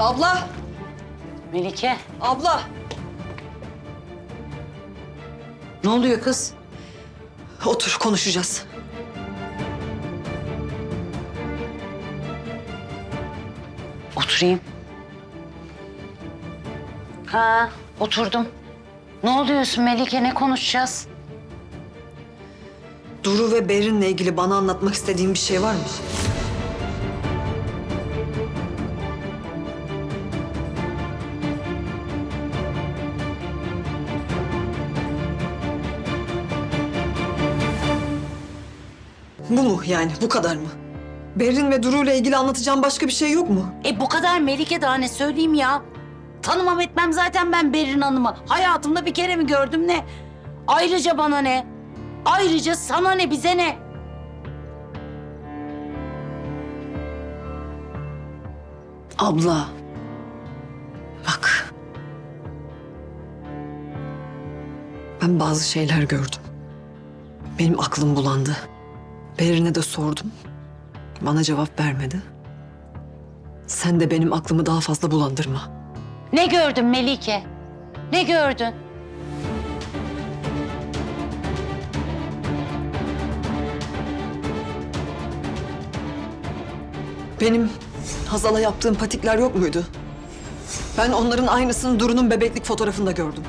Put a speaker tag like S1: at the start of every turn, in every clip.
S1: Abla,
S2: Melike,
S1: abla.
S2: ne oluyor kız?
S1: Otur konuşacağız.
S2: Oturayım. Ha, oturdum. Ne oluyorsun Melike, ne konuşacağız?
S1: Duru ve Berin'le ilgili bana anlatmak istediğin bir şey var mı? Yani? Bu kadar mı? Berin ve Duru ile ilgili anlatacağım başka bir şey yok mu?
S2: E bu kadar Melike daha ne söyleyeyim ya? Tanımam etmem zaten ben Berin Hanım'ı. Hayatımda bir kere mi gördüm ne? Ayrıca bana ne? Ayrıca sana ne, bize ne?
S1: Abla. Bak. Ben bazı şeyler gördüm. Benim aklım bulandı. Berin'e de sordum. Bana cevap vermedi. Sen de benim aklımı daha fazla bulandırma.
S2: Ne gördün Melike? Ne gördün?
S1: Benim Hazal'a yaptığım patikler yok muydu? Ben onların aynısını Duru'nun bebeklik fotoğrafında gördüm.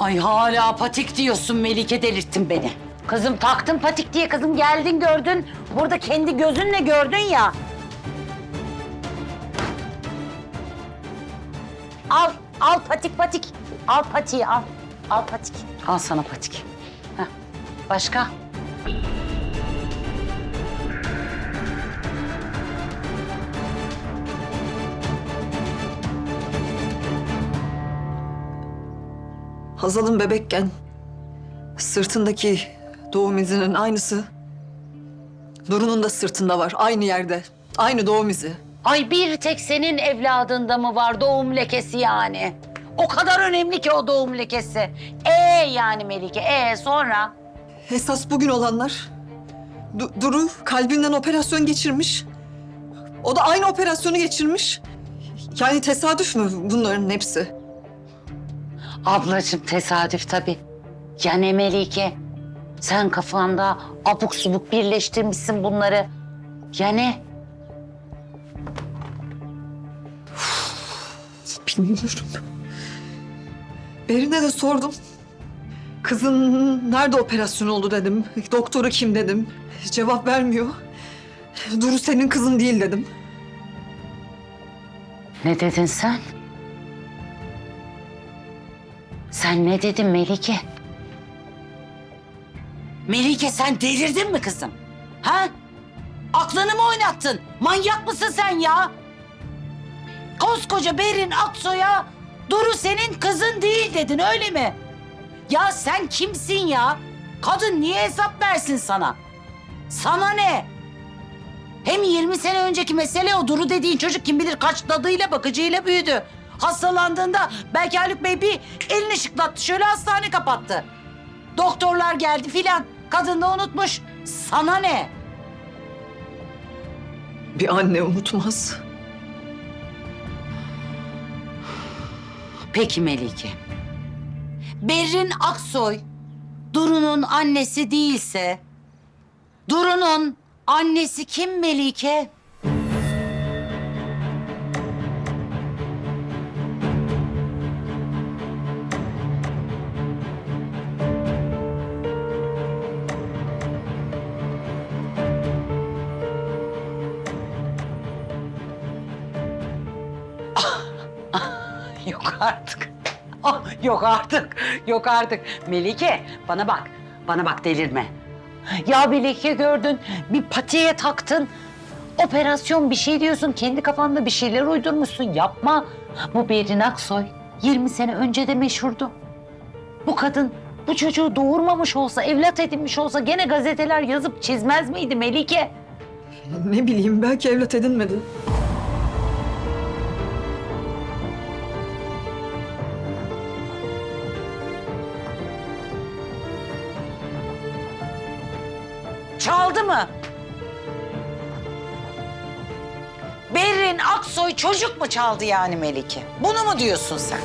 S2: Ay hala patik diyorsun Melike delirttin beni. Kızım taktın patik diye kızım geldin gördün. Burada kendi gözünle gördün ya. Al, al patik patik. Al patiği al. Al patik. Al sana patik. Heh. Başka?
S1: Hazal'ın bebekken sırtındaki doğum izinin aynısı Duru'nun da sırtında var. Aynı yerde. Aynı doğum izi.
S2: Ay bir tek senin evladında mı var doğum lekesi yani? O kadar önemli ki o doğum lekesi. Ee yani Melike, ee sonra?
S1: Esas bugün olanlar. Du- Duru kalbinden operasyon geçirmiş. O da aynı operasyonu geçirmiş. Yani tesadüf mü bunların hepsi?
S2: Ablacığım tesadüf tabii. Ya ne Melike? Sen kafanda abuk subuk birleştirmişsin bunları. Ya ne?
S1: Bilmiyorum. Berin'e de sordum. Kızın nerede operasyon oldu dedim. Doktoru kim dedim. Cevap vermiyor. Duru senin kızın değil dedim.
S2: Ne dedin sen? Sen ne dedin Melike? Melike sen delirdin mi kızım? Ha? Aklını mı oynattın? Manyak mısın sen ya? Koskoca Berin Aksoy'a Duru senin kızın değil dedin öyle mi? Ya sen kimsin ya? Kadın niye hesap versin sana? Sana ne? Hem 20 sene önceki mesele o Duru dediğin çocuk kim bilir kaç dadıyla bakıcıyla büyüdü. Hastalandığında belki Haluk Bey bir elini şıklattı şöyle hastane kapattı. Doktorlar geldi filan. Kadın da unutmuş. Sana ne?
S1: Bir anne unutmaz.
S2: Peki Melike. Berrin Aksoy Duru'nun annesi değilse Duru'nun annesi kim Melike? Yok artık. Ah, yok artık. Yok artık. Melike bana bak. Bana bak delirme. Ya Melike gördün. Bir patiye taktın. Operasyon bir şey diyorsun. Kendi kafanda bir şeyler uydurmuşsun. Yapma. Bu Berin Aksoy 20 sene önce de meşhurdu. Bu kadın bu çocuğu doğurmamış olsa, evlat edinmiş olsa gene gazeteler yazıp çizmez miydi Melike?
S1: Ne bileyim belki evlat edinmedi.
S2: Mı? Berrin Aksoy çocuk mu çaldı yani Melike? Bunu mu diyorsun sen?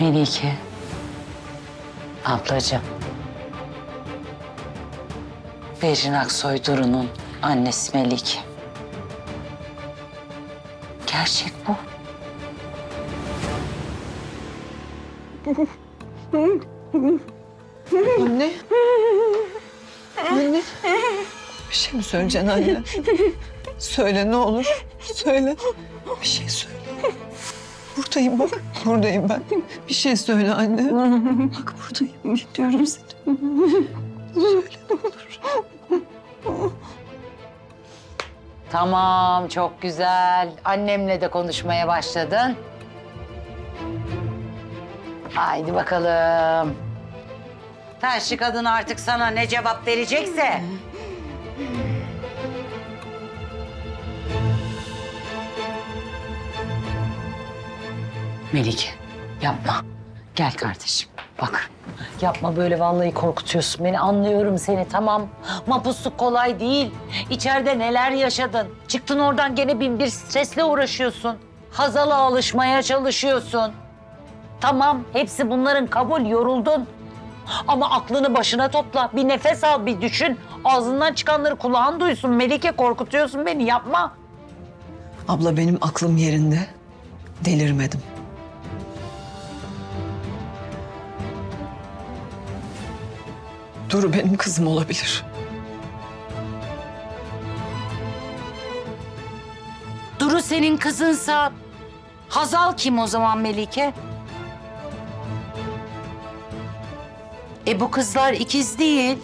S2: Melike. Ablacığım. Berin Aksoy Duru'nun annesi Melike. Gerçek bu.
S1: Anne. Anne. Bir şey mi söyleyeceksin anne? Söyle ne olur. Söyle. Bir şey söyle. Buradayım bak. Buradayım ben. Bir şey söyle anne. Bak buradayım. Bekliyorum seni. Söyle ne olur.
S2: Tamam, çok güzel. Annemle de konuşmaya başladın. Haydi bakalım. Terşi kadın artık sana ne cevap verecekse. Melike, yapma. Gel kardeşim, bak. Yapma böyle vallahi korkutuyorsun beni. Anlıyorum seni tamam. Mapusluk kolay değil. İçeride neler yaşadın. Çıktın oradan gene bin bir stresle uğraşıyorsun. Hazala alışmaya çalışıyorsun. Tamam, hepsi bunların kabul, yoruldun. Ama aklını başına topla. Bir nefes al, bir düşün. Ağzından çıkanları kulağın duysun. Melike korkutuyorsun beni, yapma.
S1: Abla benim aklım yerinde. Delirmedim. Duru benim kızım olabilir.
S2: Duru senin kızınsa Hazal kim o zaman Melike? E bu kızlar ikiz değil.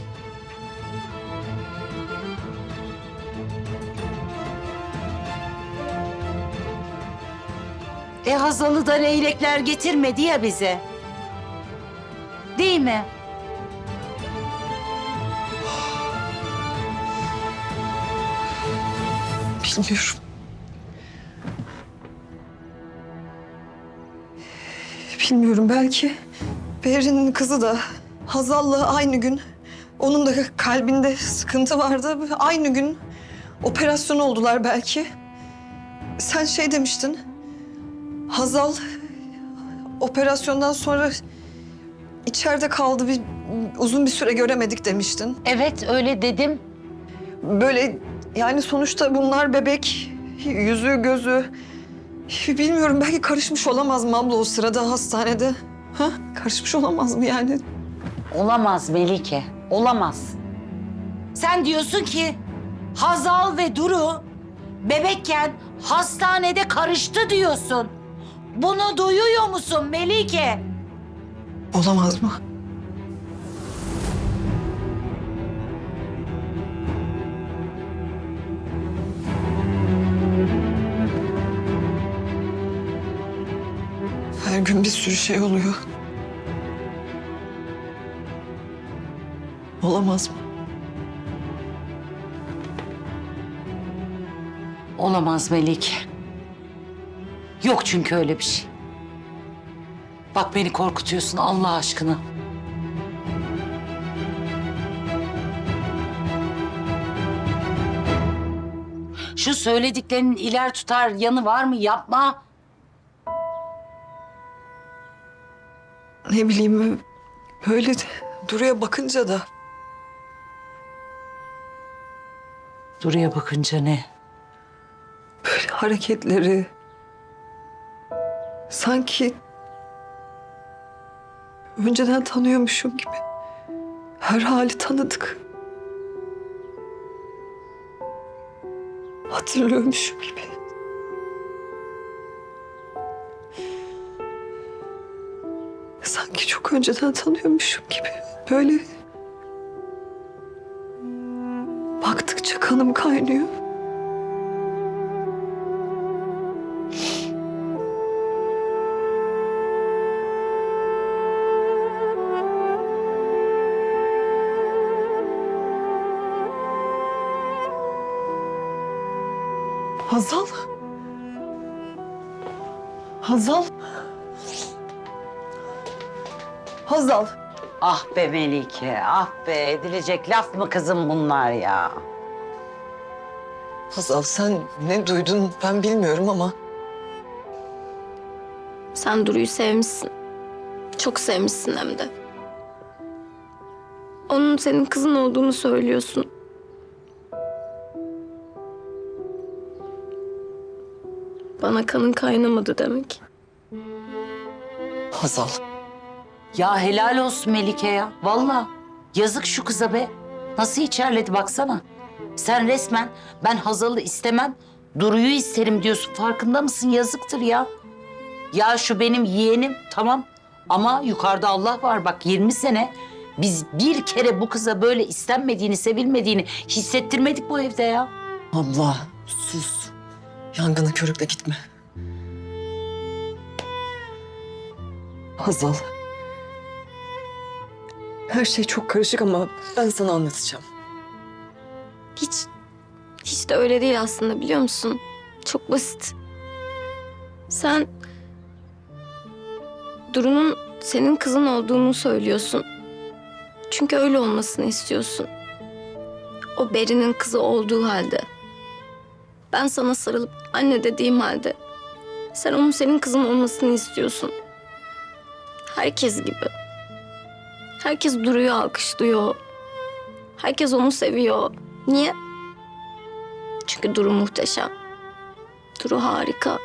S2: E Hazal'ı da leylekler getirmedi ya bize. Değil mi?
S1: Bilmiyorum. Bilmiyorum belki Berin'in kızı da Hazal'la aynı gün onun da kalbinde sıkıntı vardı. Aynı gün operasyon oldular belki. Sen şey demiştin. Hazal operasyondan sonra içeride kaldı. Bir, uzun bir süre göremedik demiştin.
S2: Evet öyle dedim.
S1: Böyle yani sonuçta bunlar bebek, yüzü gözü. Bilmiyorum belki karışmış olamaz mı abla o sırada hastanede? Ha? Karışmış olamaz mı yani?
S2: Olamaz Melike, olamaz. Sen diyorsun ki Hazal ve Duru bebekken hastanede karıştı diyorsun. Bunu duyuyor musun Melike?
S1: Olamaz mı? Her gün bir sürü şey oluyor. Olamaz mı?
S2: Olamaz Melike. Yok çünkü öyle bir şey. Bak beni korkutuyorsun Allah aşkına. Şu söylediklerinin iler tutar yanı var mı? Yapma.
S1: Ne bileyim böyle Duru'ya bakınca da
S2: Duru'ya bakınca ne?
S1: böyle hareketleri sanki önceden tanıyormuşum gibi. Her hali tanıdık. Hatırlıyormuşum gibi. Sanki çok önceden tanıyormuşum gibi. Böyle kanım kaynıyor. Hazal. Hazal. Hazal.
S2: Ah be Melike, ah be edilecek laf mı kızım bunlar ya?
S1: Hazal sen ne duydun ben bilmiyorum ama
S3: Sen Duru'yu sevmişsin. Çok sevmişsin hem de. Onun senin kızın olduğunu söylüyorsun. Bana kanın kaynamadı demek.
S1: Hazal.
S2: Ya helal olsun Melike ya. Vallahi yazık şu kıza be. Nasıl içerledi baksana. Sen resmen ben Hazal'ı istemem, Duru'yu isterim diyorsun. Farkında mısın? Yazıktır ya. Ya şu benim yeğenim tamam ama yukarıda Allah var bak 20 sene biz bir kere bu kıza böyle istenmediğini, sevilmediğini hissettirmedik bu evde ya.
S1: Abla sus. Yangına körükle gitme. Hazal. Her şey çok karışık ama ben sana anlatacağım.
S3: Hiç, hiç de öyle değil aslında biliyor musun? Çok basit. Sen Duru'nun senin kızın olduğunu söylüyorsun. Çünkü öyle olmasını istiyorsun. O Beri'nin kızı olduğu halde. Ben sana sarılıp anne dediğim halde. Sen onun senin kızın olmasını istiyorsun. Herkes gibi. Herkes Duru'yu alkışlıyor. Herkes onu seviyor. Niye? Çünkü Duru muhteşem. Duru harika.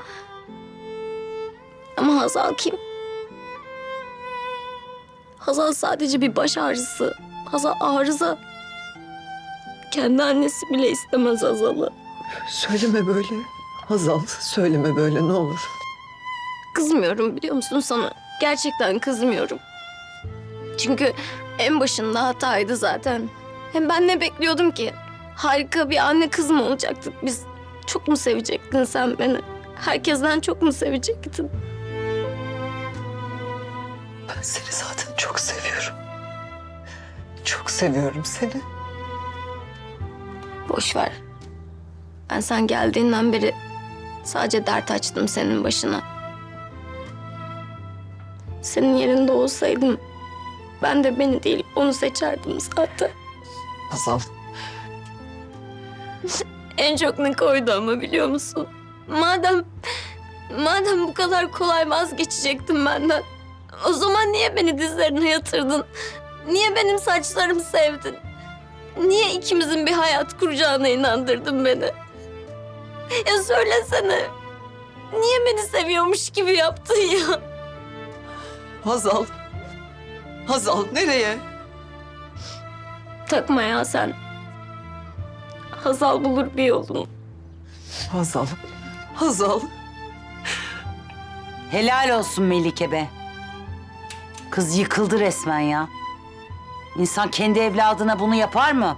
S3: Ama Hazal kim? Hazal sadece bir baş ağrısı. Hazal arıza. Kendi annesi bile istemez Hazal'ı.
S1: Söyleme böyle. Hazal söyleme böyle ne olur.
S3: Kızmıyorum biliyor musun sana? Gerçekten kızmıyorum. Çünkü en başında hataydı zaten. Hem ben ne bekliyordum ki? Harika bir anne kız mı olacaktık biz? Çok mu sevecektin sen beni? Herkesten çok mu sevecektin?
S1: Ben seni zaten çok seviyorum. Çok seviyorum seni.
S3: Boş ver. Ben sen geldiğinden beri sadece dert açtım senin başına. Senin yerinde olsaydım ben de beni değil onu seçerdim zaten.
S1: Hazal.
S3: En çok ne koydu ama biliyor musun? Madem madem bu kadar kolay vazgeçecektin benden. O zaman niye beni dizlerine yatırdın? Niye benim saçlarımı sevdin? Niye ikimizin bir hayat kuracağına inandırdın beni? Ya söylesene. Niye beni seviyormuş gibi yaptın ya?
S1: Hazal. Hazal nereye?
S3: Takma ya sen. Hazal bulur bir yolunu.
S1: Hazal. Hazal.
S2: Helal olsun Melike be. Kız yıkıldı resmen ya. İnsan kendi evladına bunu yapar mı?